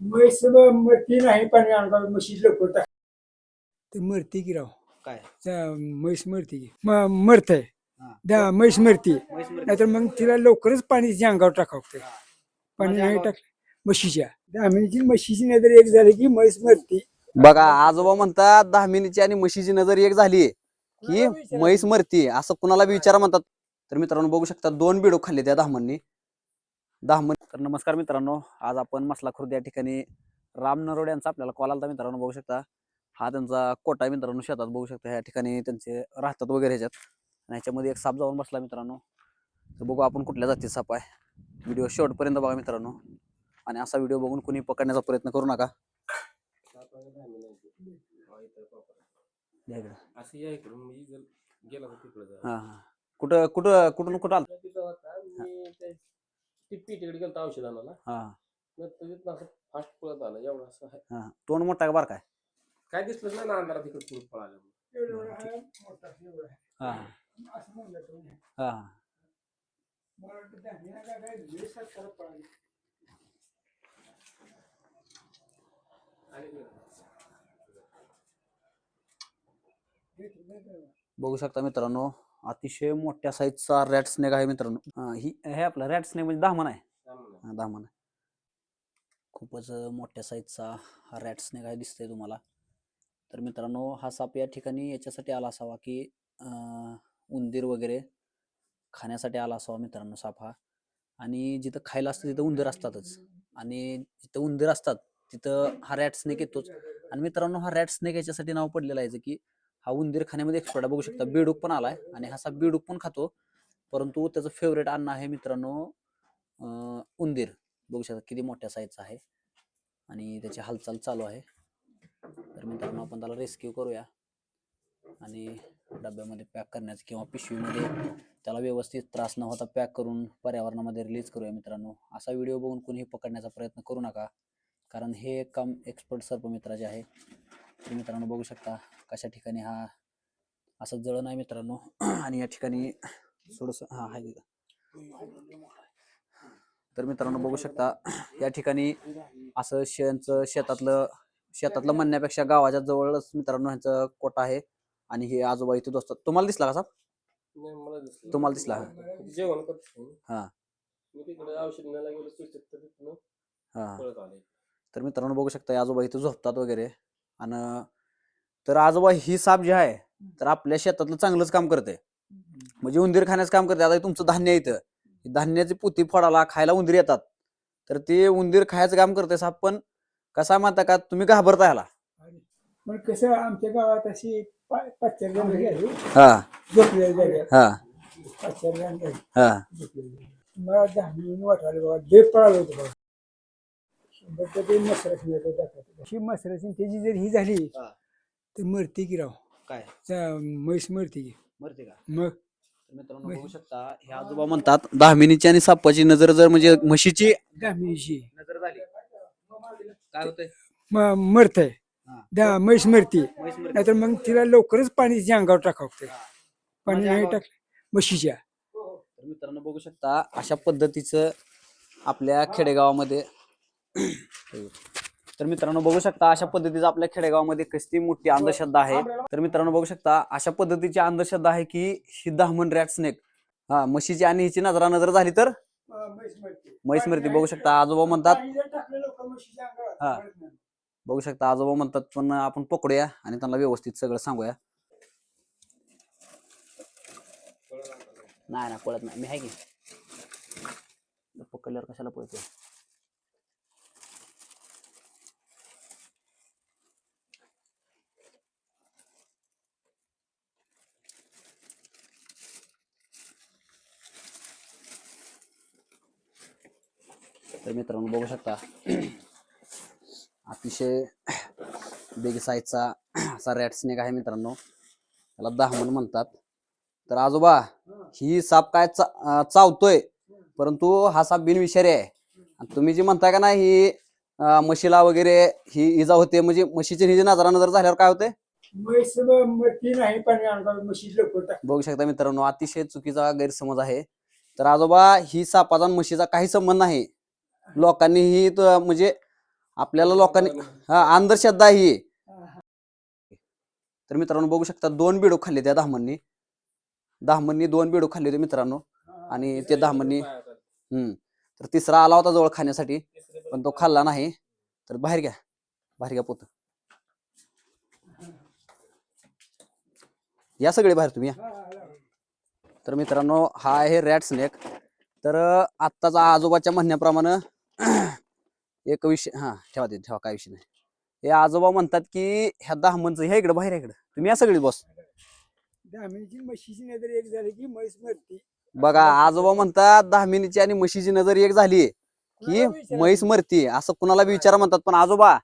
म्हैस ब- मरती नाही पण अंगावर म्हशी लवकर टाक. ते मरती की राव? काय? त्या म्हैस मरती की. म- मरतंय. हा. म्हैस मरती. म्हैस मरती. नाहीतर मग तिला लवकरच पाणी तिच्या अंगावर टाकावं. पाणी नाही टाक म्हशीच्या. दामिनीची म्हशीची नजर एक झाली की म्हैस मरती. बघा आजोबा म्हणतात दहा मिनिटची आणि म्हशीची नजर एक झाली की? म्हैस मरती. असं कुणाला बी विचारा म्हणतात. तर मित्रांनो बघू शकता दोन बिडो खाल्ले त्या दहामननी दहामन तर नमस्कार मित्रांनो आज आपण मसला खुर्द या ठिकाणी राम नरोड यांचा आपल्याला कॉल आला मित्रांनो बघू शकता. हा त्यांचा कोटा मित्रांनो शेतात बघू शकता. ह्या ठिकाणी त्यांचे राहतात वगैरे ह्याच्यात. आणि ह्याच्यामध्ये एक साप जाऊन बसला मित्रांनो. तर बघू आपण कुठल्या जातीचा साप आहे. व्हिडिओ शेवटपर्यंत बघा मित्रांनो. आणि असा व्हिडिओ बघून कुणी पकडण्याचा प्रयत्न करू नका. हा कुठं कुठं कुठून कुठं आलं? ते टिप्पी तिकडे गेलो औषध आणायला हा असं फास्ट पळत आलं एवढं असं आहे हा तोंड मोठा का बार काय काय दिसलं नाही ना अंधारात तिकडे पुढे पळालं एवढं आहे, मोठा एवढा आहे. हा हा असं म्हणलं तुम्ही. हा हा. मला वाटतं दामिनीला काय काय लय सत्कार पळाली. हे तुम्ही काय? बघू शकता मित्रांनो अतिशय मोठ्या साईजचा रॅट स्नेक आहे मित्रांनो. हा, ही हे आपलं रॅट स्नेक म्हणजे दामन आहे. हा, दामन आहे. खूपच मोठ्या साईजचा हा रॅट स्नेक आहे दिसतंय तुम्हाला. तर मित्रांनो हा साप या ठिकाणी याच्यासाठी आला असावा की अं, उंदीर वगैरे खाण्यासाठी आला असावा मित्रांनो साप हा. आणि जिथं खायला असतं तिथं उंदीर असतातच. आणि जिथं उंदीर असतात तिथं हा रॅट स्नेक येतोच. आणि मित्रांनो हा रॅट स्नेक याच्यासाठी नाव पडलेलं आहे की हा उंदीर खाण्यामध्ये एक्सपर्ट बघू शकता बेडूक पण आलाय आणि हा साप बेडूक पण खातो. परंतु त्याचं फेवरेट अन्न आहे मित्रांनो उंदीर. बघू शकता किती मोठ्या साईजचा आहे आणि त्याची हालचाल चालू आहे. तर मित्रांनो आपण त्याला रेस्क्यू करूया. आणि डब्यामध्ये पॅक करण्याचं किंवा पिशवीमध्ये त्याला व्यवस्थित त्रास न होता पॅक करून पर्यावरणामध्ये रिलीज करूया मित्रांनो. असा व्हिडिओ बघून कोणीही पकडण्याचा प्रयत्न करू नका. कारण हे एक काम एक्सपर्ट सर्प मित्राचे आहे. तर मित्रांनो बघू शकता कशा ठिकाणी हा असं जळण आहे मित्रांनो. आणि या ठिकाणी थोडंसं हा आहे. तर मित्रांनो बघू शकता या ठिकाणी असं शेणचं शेतातलं शेतातलं म्हणण्यापेक्षा गावाच्या जवळच मित्रांनो ह्यांचं कोटा आहे. आणि हे आजोबा इथे दोस्तात तुम्हाला दिसला का दिसलं. तुम्हाला दिसला जेवण हा. हा. तर मित्रांनो बघू शकता आजोबा इथे झोपतात वगैरे. आणि तर आजोबा ही साप जे आहे तर आपल्या शेतातलं चांगलंच काम करते म्हणजे उंदीर खाण्याचं काम करते आता हे तुमचं धान्य ही धान्याची पुती फोडाला खायला उंदीर येतात. तर ते उंदीर खायचं काम करते साप पण कसा म्हणता का? तुम्ही घाबरता ह्याला. पण कसं आमच्या गावात अशी पा- पाच चार जण हा. झोपलेली जागा हा. पाच चार जण घरी हा. झोपलेली. मला दहा मिनिट वाटायला बाबा लय पळालं होतं बाबा शंभर टक्के मसराची वेळ दाखवतो. अशी मसराची त्याची जर ही झाली हा. तर मरते की राव. काय? त्या म्हैस मरते की. मरते का? मग? तर मित्रांनो बघू शकता हे आजोबा म्हणतात दामिनीची आणि सापाची नजर जर म्हणजे म्हशीची दामिनीची. नजर झाली. काय होतंय? मरतय. हा. त्या म्हैस मरती. म्हैस मरते. नाहीतर मग तिला लवकरच पाणी तिच्या अंगावर टाकावं पाणी नाही? टाक म्हशीच्या. तर मित्रांनो बघू शकता अशा पद्धतीचं आपल्या खेडेगावामध्ये तर मित्रांनो बघू शकता अशा पद्धतीचं आपल्या खेडेगावामध्ये कसली मोठी अंधश्रद्धा आहे. तर मित्रांनो बघू शकता अशा पद्धतीची अंधश्रद्धा आहे की ही दहामन रॅट स्नेक हा म्हशीची आणि हिची नजरा नजर झाली तर? म्हैस मरती. बघू शकता आजोबा म्हणतात हा. बघू शकता आजोबा म्हणतात पण आपण पकडूया आणि त्यांना व्यवस्थित सगळं सांगूया. नाही ना पळत नाही. मी आहे की? पकडल्यावर कशाला पळतोय? तर मित्रांनो बघू शकता. अतिशय बिग साईजचा असा रॅट स्नेक आहे मित्रांनो. त्याला दहामन म्हणतात. तर आजोबा ही साप काय चा- चावतोय? परंतु हा साप बिनविषारी आहे. आणि तुम्ही जी म्हणताय का ना ही म्हशीला वगैरे ही इजा होते म्हणजे म्हशीची हिजी नजरा नजर झाल्यावर काय होते बघू शकता मित्रांनो अतिशय चुकीचा गैरसमज आहे. तर आजोबा ही सापाचा म्हशीचा काही संबंध नाही. लोकांनी ही त- म्हणजे आपल्याला लोकांनी हा अंधश्रद्धा ही. आहे. तर मित्रांनो बघू शकता दोन बेडूक खाल्ले त्या दहामननी दहामननी दोन बेडूक खाल्ले होते मित्रांनो. आणि ते दहामननी हम्म. तर तिसरा आला होता जवळ खाण्यासाठी पण तो खाल्ला नाही. तर बाहेर घ्या. बाहेर घ्या पोत. या सगळे बाहेर तुम्ही या. तर मित्रांनो हा आहे रॅट स्नेक. तर आत्ताचा आजोबाच्या म्हणण्याप्रमाणे एक विषय हा ठेवा ते ठेवा काय विषय नाही. हे आजोबा म्हणतात की ह्या दहामनचं ह्या इकडं बाहेर इकडं. तुम्ही या सगळी बॉस. दामिनीची म्हशीची नजर एक झाली की म्हैस मरती. बघा आजोबा म्हणतात दहामिनीची आणि म्हशीची नजर एक झाली की म्हैस मरती. असं कुणाला बी विचारा म्हणतात. पण आजोबा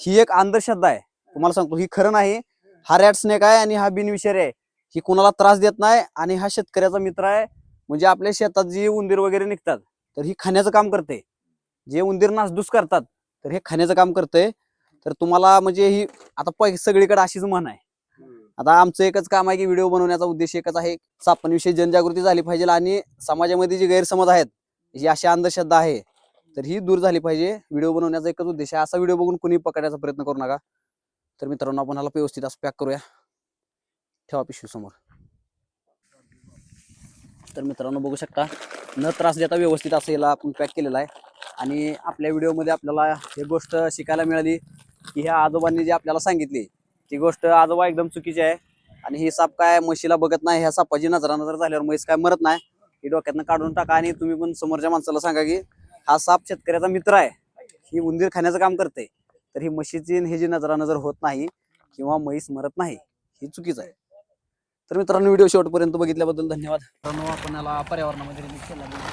ही एक अंधश्रद्धा आहे. तुम्हाला सांगतो ही खरं नाही. हा रॅट स्नेक आहे आणि हा बिनविषारी आहे. ही कुणाला त्रास देत नाही आणि हा शेतकऱ्याचा मित्र आहे. म्हणजे आपल्या शेतात जी उंदीर वगैरे निघतात तर ही खाण्याचं काम करते. जे उंदीर नासधूस करतात तर हे खाण्याचं काम करते तर तुम्हाला म्हणजे ही आता पै सगळीकडे अशीच म्हण आहे. आता आमचं एकच काम आहे की व्हिडिओ बनवण्याचा उद्देश एकच आहे सापांविषयी जनजागृती झाली पाहिजे आणि समाजामध्ये जे गैरसमज आहेत जी अशी अंधश्रद्धा आहे तर ही दूर झाली पाहिजे. व्हिडिओ बनवण्याचा एकच उद्देश आहे. असा व्हिडिओ बघून कुणी पकडायचा प्रयत्न करू नका. तर मित्रांनो आपण ह्याला व्यवस्थित असं पॅक करूया. ठेवा पिशवी समोर. तर मित्रांनो बघू शकता. न त्रास देता व्यवस्थित असं याला आपण पॅक केलेला आहे. आणि आपल्या व्हिडिओमध्ये आपल्याला एक गोष्ट शिकायला मिळाली की ह्या आजोबांनी जी आपल्याला सांगितली ती गोष्ट आजोबा एकदम चुकीची आहे. आणि ही साप काय म्हशीला बघत नाही ह्या सापाची नजरा नजर झाल्यावर म्हैस काय मरत नाही ही डोक्यातनं काढून टाका आणि तुम्ही पण समोरच्या माणसाला सांगा की हा साप शेतकऱ्याचा मित्र आहे. ही उंदीर खाण्याचं काम करते तर ही म्हशीची हे जी नजरा नजर होत नाही किंवा म्हैस मरत नाही ही चुकीचं आहे. तर मित्रांनो व्हिडिओ शेवटपर्यंत बघितल्याबद्दल धन्यवाद. मित्रांनो आपण याला पर्यावरणामध्ये केला.